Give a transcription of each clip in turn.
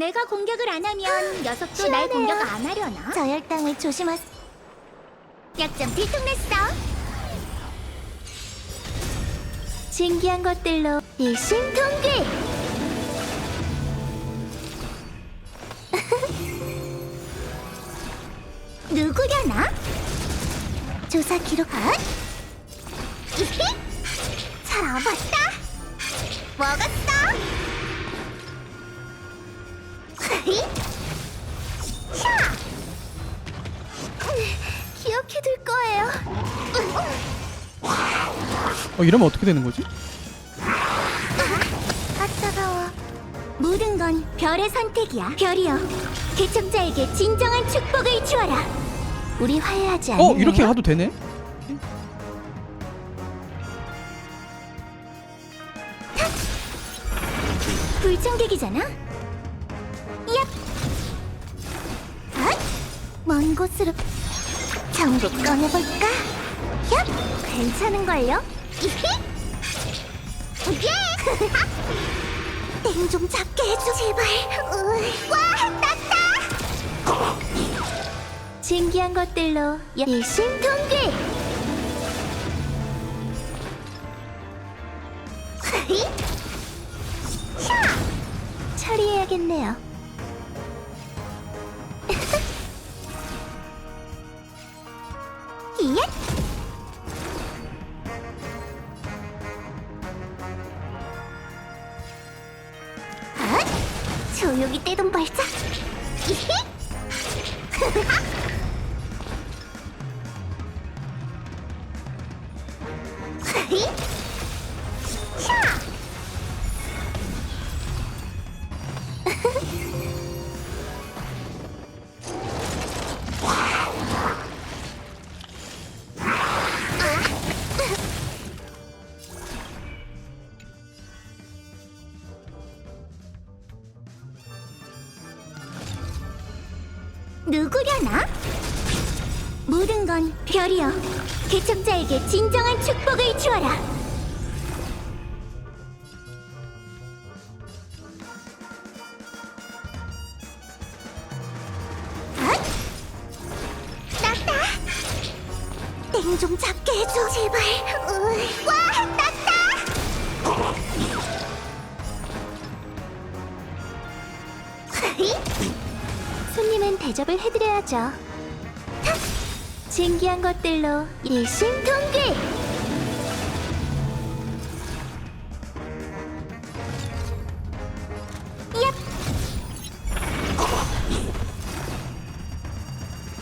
내가 공격을 안 하면 녀석도 날 시원해요. 공격 안 하려나? 저 혈당을 조심하세요. 약점 들통냈어. 신기한 것들로 일심 동기. 누구려나? 조사 기록. 아, 잡았다. 먹었어. 샤. 기억해둘 거예요. 어 이러면 어떻게 되는 거지? 아 따가워. 모든 건 별의 선택이야. 별이여, 개척자에게 진정한 축복을 주어라. 우리 화해하지 않을래요? 어 이렇게 가도 되네? 불청객이잖아. 먼 곳으로 전부 꺼내볼까? 얍! 괜찮은걸요? 예. 땡좀 잡게 해줘 제발 으. 와, 땄다. 신기한 것들로 일심동기 처리해야겠네요 별이여, 개척자에게 진정한 축복을 주어라. 땡좀 잡게 해줘 제발 으. 와, 땄다. 손님은 대접을 해드려야죠 신기한 것들로.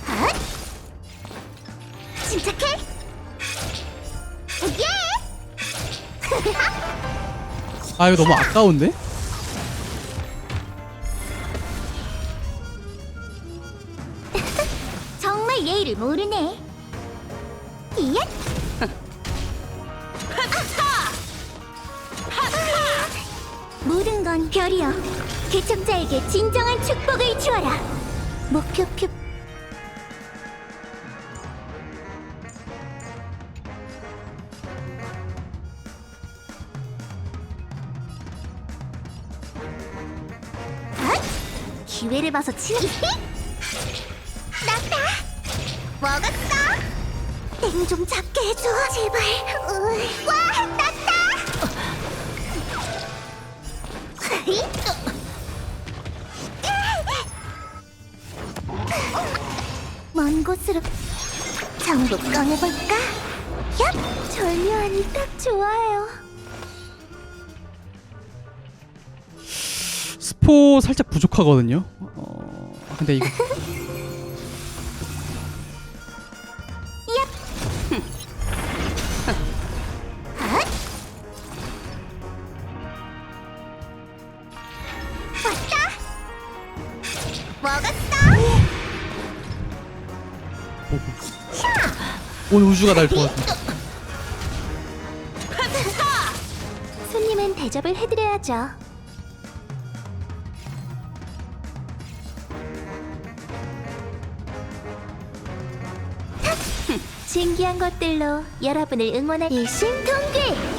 아, 침착해. 예. 아 이거 너무 아까운데? 모든 건 별이여, 개척자에게 진정한 축복을 주어라. 목표 표 기회를 봐서 치는. 났다. 먹었어. 땡 좀 잡게 해줘 제발 으. 와, 났다. 먼 곳으로 전부 꺼내볼까? 얍! 절묘하니 딱 좋아요 스포 살짝 부족하거든요. 어 근데 이거 온 우주가 날 도와줘. 손님은 대접을 해드려야죠. 신기한 것들로 여러분을 응원할 일심동기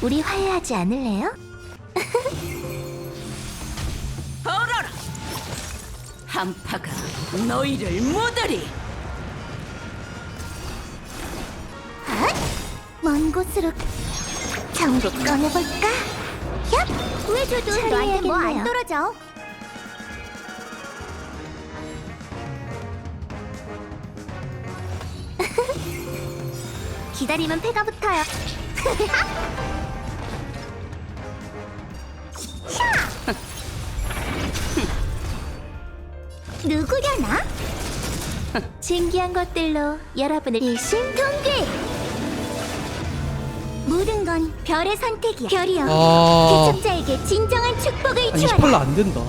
우리 화해하지 않을래요? 벌어라! 한파가 너희를 모더리! 먼 곳으로 전부 꺼내볼까? 얍! 구해줘도 너한테 뭐 안 떨어져 기다리면 패가 붙어요 누구려나? 신기한 것들로 여러분을 일심동기 모든 건 별의 선택이야. 별이여. 아 개척자에게 진정한 축복을 아니 주어라. 28로 안 된다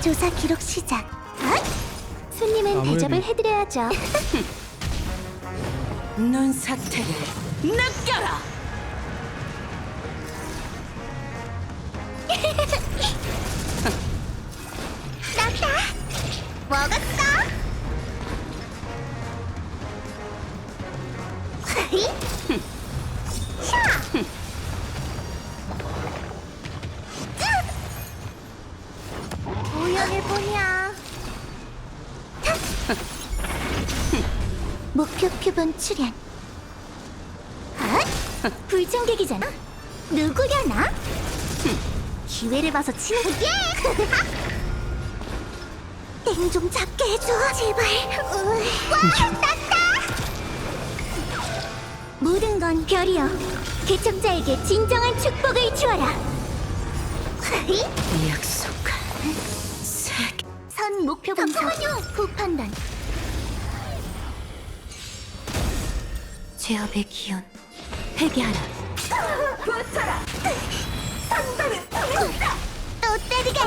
조사 기록 시작. 어? 손님은 아무래도- 대접을 해드려야죠. 눈사태를 느껴라! 목표 표본 출현. 어? 불청객이잖아. 누구려나? 기회를 봐서 치는 예! 땡좀 잡게 해줘 제발. 으, 와 땄다. 모든 건 별이여. 개척자에게 진정한 축복을 주어라. 세계 선 목표 분석 후 판단 제압의 기운. 회개하라. 또 때리게.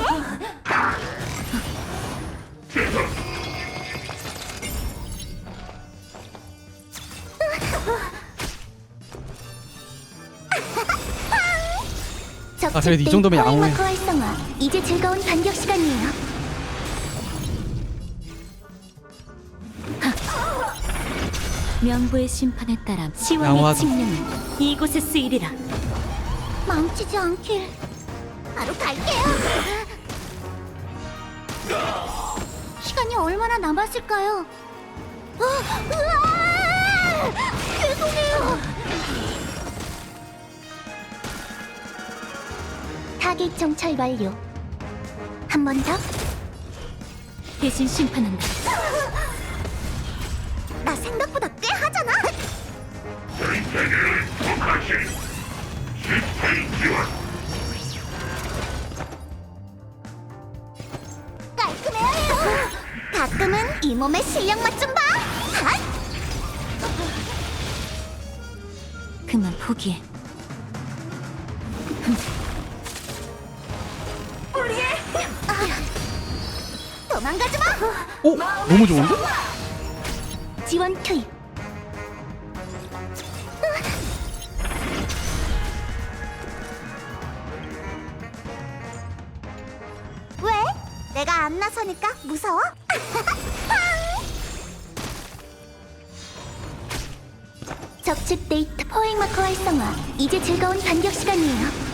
아, 그래도 이 정도면 양호해. 활성화 이제 즐거운 반격 시간이에요 명부의 심판에 따라 시왕의 양호하다. 칙령은 이곳에 쓰이리라 망치지 않길 바로 갈게요 시간이 얼마나 남았을까요? 어, 으아! 죄송해요 타겟 정찰 완료 한 번 더? 대신 심판한다 나 생각보다 꽤 하잖아 깔끔해야 해요 가끔은 이 몸의 실력 맛 좀 봐! 핫! 그만 포기해 도망가지 마! 어? 너무 좋은데? 지원 투입 왜? 내가 안 나서니까 무서워? 적측 데이터 포획 마커 활성화 이제 즐거운 반격 시간이에요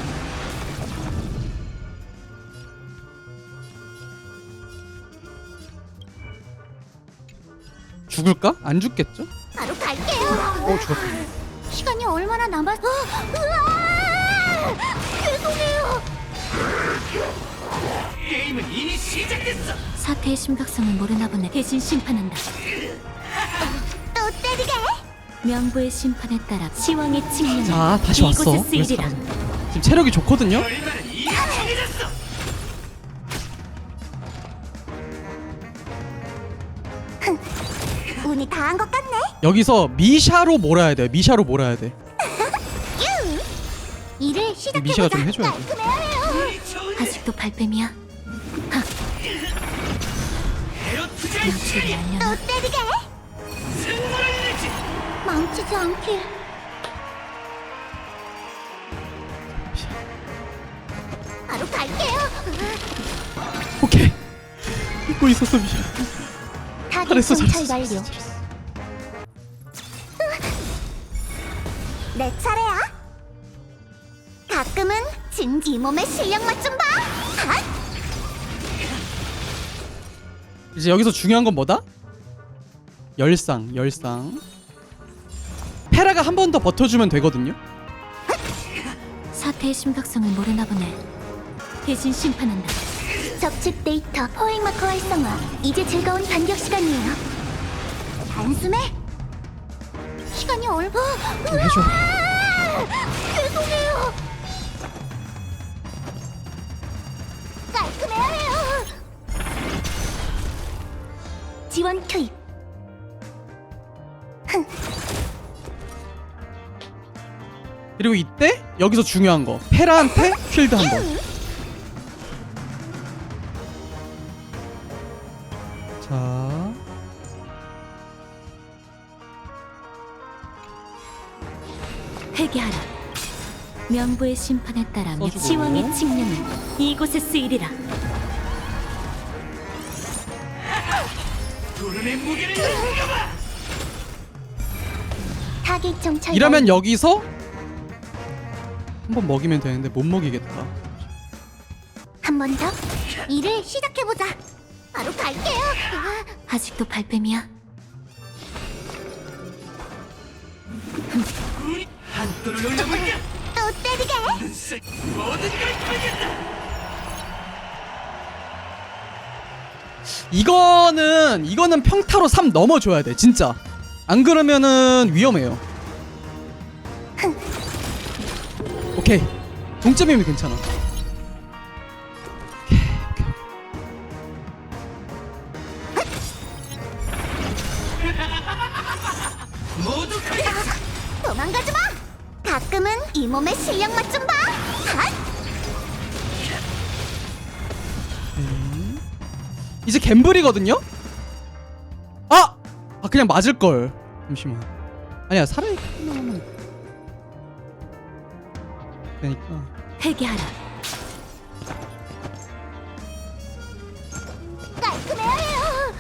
죽을까? 안 죽겠죠? 바로 갈게요 어 죽었다 시간이 얼마나 남았... 어, 으아! 죄송해요 사태의 심각성을 모르나 보네 대신 심판한다 또 때리게 명부의 심판에 따라 시왕의 칙령은 자 다시 왔어 이곳에 쓰이리라. 지금 체력이 좋거든요? 운이 다 한 것 같네 여기서 미샤로 몰아야 돼요 미샤로 몰아야 돼 유! 일을 시작해보자. 좀 해줘야 돼. 깔끔해야 해요. 아직도 발뺌이야. 또 때리게. 망치지 않길. 바로 갈게요. 오케이. 믿고 있었어 미샤. 타겟 잘했어 정찰 잘했어. 잘했어. 내 차례야. 가끔은 진지 몸의 실력 맛좀 봐. 아, 이제 여기서 중요한 건 뭐다? 열상, 열상. 페라가 한 번 더 버텨주면 되거든요. 사태의 심각성을 모르나 보네. 대신 심판한다. 적측 데이터 포획 마커 활성화. 이제 즐거운 반격 시간이에요. 단숨에 이 얼마? 좀 해줘. 죄송해요. 깔끔해야 해요. 지원 투입. 그리고 이때 여기서 중요한 거 페라한테 쉴드 한 번. 회개하라. 명부의 심판에 따라 써주고. 시왕의 칙령은 이곳에 쓰이리라. 타겟 정찰. 이러면 여기서 한번 먹이면 되는데 못 먹이겠다. 한번 더. 일을 시작해보자. 바로 갈게요. 아, 아직도 발뺌이야. 또 때리게. 이거는 이거는 평타로 3 넘어줘야 돼 진짜. 안 그러면은 위험해요. 오케이 동점이면 괜찮아. 이 몸의 실력 맛 좀 봐. 아, 이제 갬블이거든요? 아! 아 그냥 맞을 걸. 잠시만. 아니야 살아 있으면 되니까. 회개하라. 깔끔해야 해요.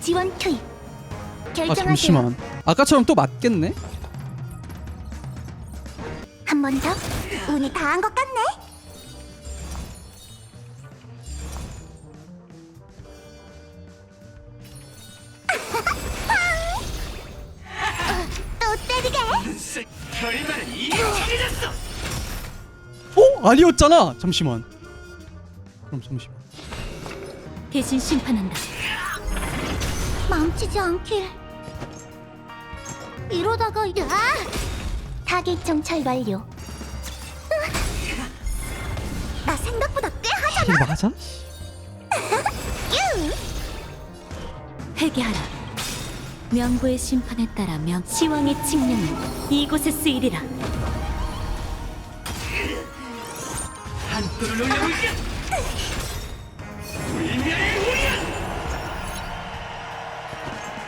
지원 투입. 아 결정하세요. 잠시만. 아까처럼 또 맞겠네? 한번 더. 운이 다 한 것 같네. 또 때리게. 어? 아니었잖아. 잠시만. 그럼 잠시만. 대신 심판한다. 멈추지 않길. 이러다가 아! 타겟 정찰 완료. 생각보다 꽤 하잖아. 맞아? 유! 회개하라. 명부의 심판에 따라 명 시왕의 칙령은 이곳에 쓰이리라.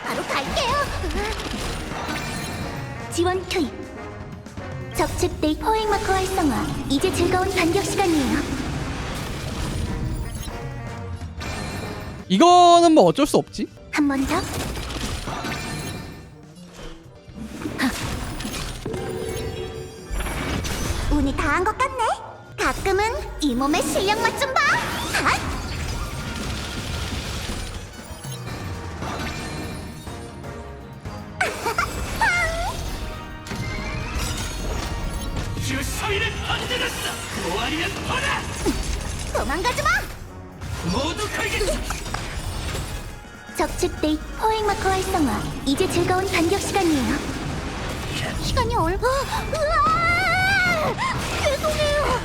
바로 갈게요. 지원 투입. 적측 데이 포획 마커 활성화. 이제 즐거운 반격 시간이에요. 이거는 뭐 어쩔 수 없지. 한 번 더. 운이 다한 것 같네. 가끔은 이 몸의 실력 맛좀 봐. 아! 20대 포획 마커 활성화. 이제 즐거운 반격 시간이에요. 시간이 얼마? 으아! 죄송해요.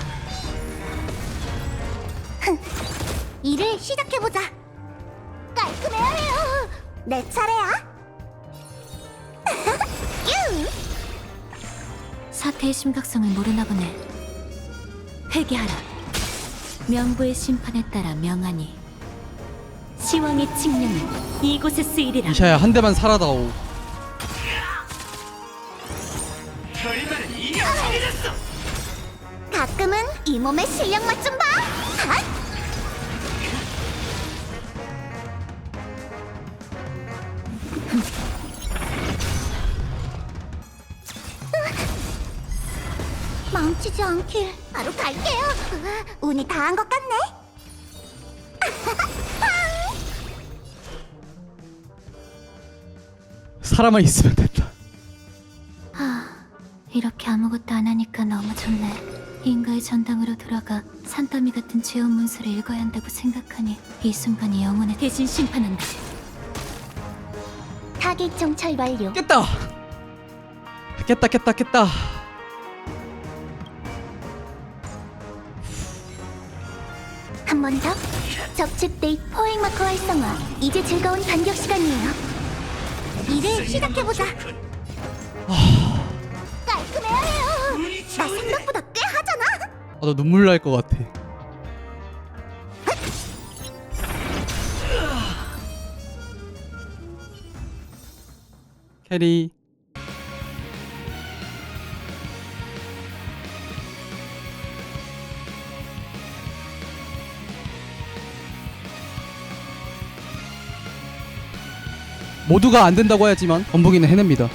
일을 시작해보자. 깔끔해야 해요. 내 차례야. 유! 사태의 심각성을 모르나 보네. 회개하라. 명부의 심판에 따라 명하니 시왕의 칙령은 이곳에 쓰이리라. 이샤야 한 대만 살아다오 결말은 이미 정해졌어. 가끔은 이 몸의 실력 맛 좀 봐. 핫! 망치지 않길 바로 갈게요. 으아, 운이 다 한 것 같네. 사람만 있으면 된다 이렇게 아무것도 안 하니까 너무 좋네. 인가의 전당으로 돌아가 산더미 같은 죄업 문서를 읽어야 한다고 생각하니 이 순간이 영혼의 대신 심판한다. 타겟 정찰 완료. 깼다 깼다 깼다 깼다 한 번 더. 데이 포획 마커 활성화. 이제 즐거운 반격 시간이에요. 일을 시작해보자. 깔끔해야 해요. 운이 나. 생각보다 꽤 하잖아. 아 나 눈물 날 것 같아 캐리 모두가 안 된다고 하지만 범붕이는 해냅니다.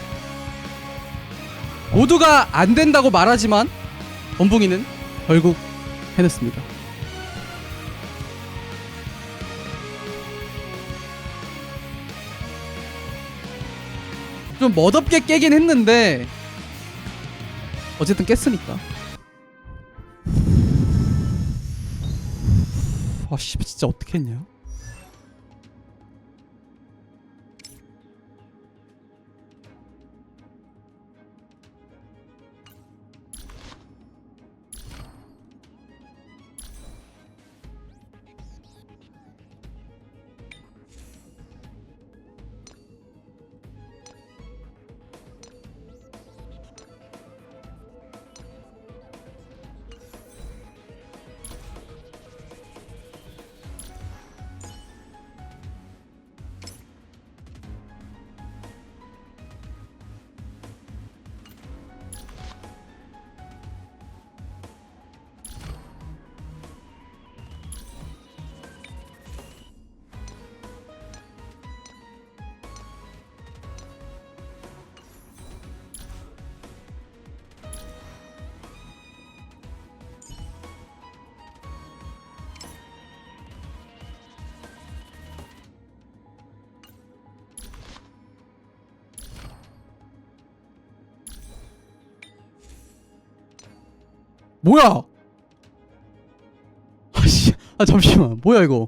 모두가 안 된다고 말하지만 범붕이는 결국 해냈습니다. 좀 멋없게 깨긴 했는데 어쨌든 깼으니까. 아씨 진짜 어떻게 했냐? 뭐야? 아씨, 아 잠시만, 뭐야 이거?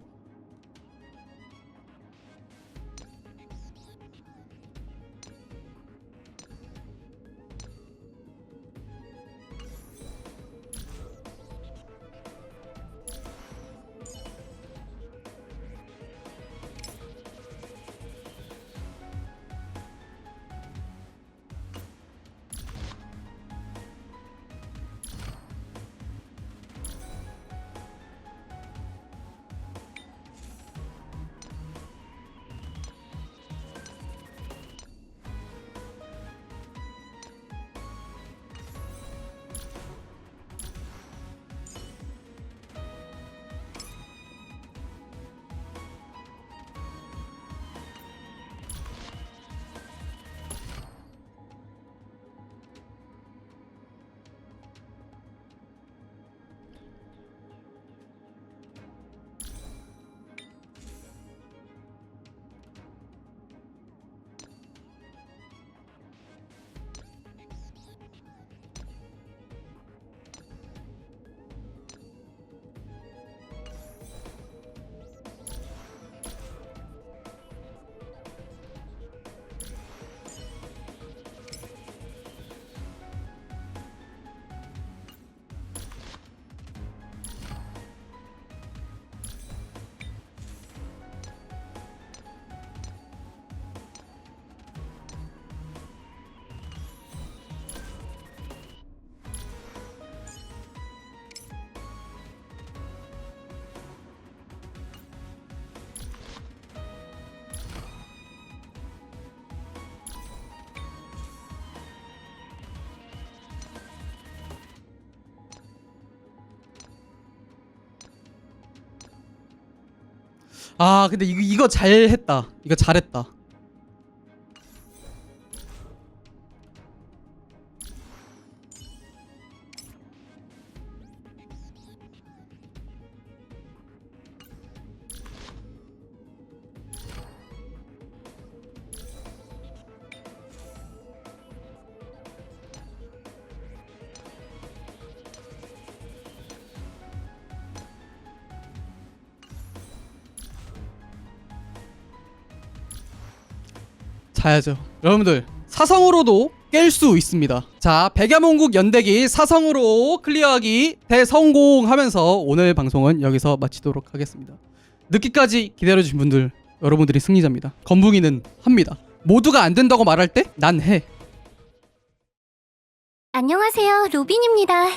아 근데 이거 이거 잘했다. 이거 잘했다 자야죠 여러분들 사성으로도 깰 수 있습니다 자 백야몽국 연대기 사성으로 클리어하기 대성공하면서 오늘 방송은 여기서 마치도록 하겠습니다 늦기까지 기다려주신 분들 여러분들이 승리자입니다 건붕이는 합니다 모두가 안 된다고 말할 때 난 해 안녕하세요, 로빈입니다.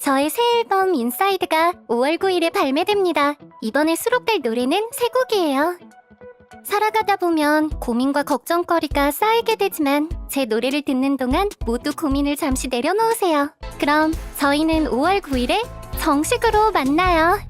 저의 새 앨범 인사이드가 5월 9일에 발매됩니다. 이번에 수록될 노래는 세 곡이에요. 살아가다 보면 고민과 걱정거리가 쌓이게 되지만 제 노래를 듣는 동안 모두 고민을 잠시 내려놓으세요. 그럼 저희는 5월 9일에 정식으로 만나요.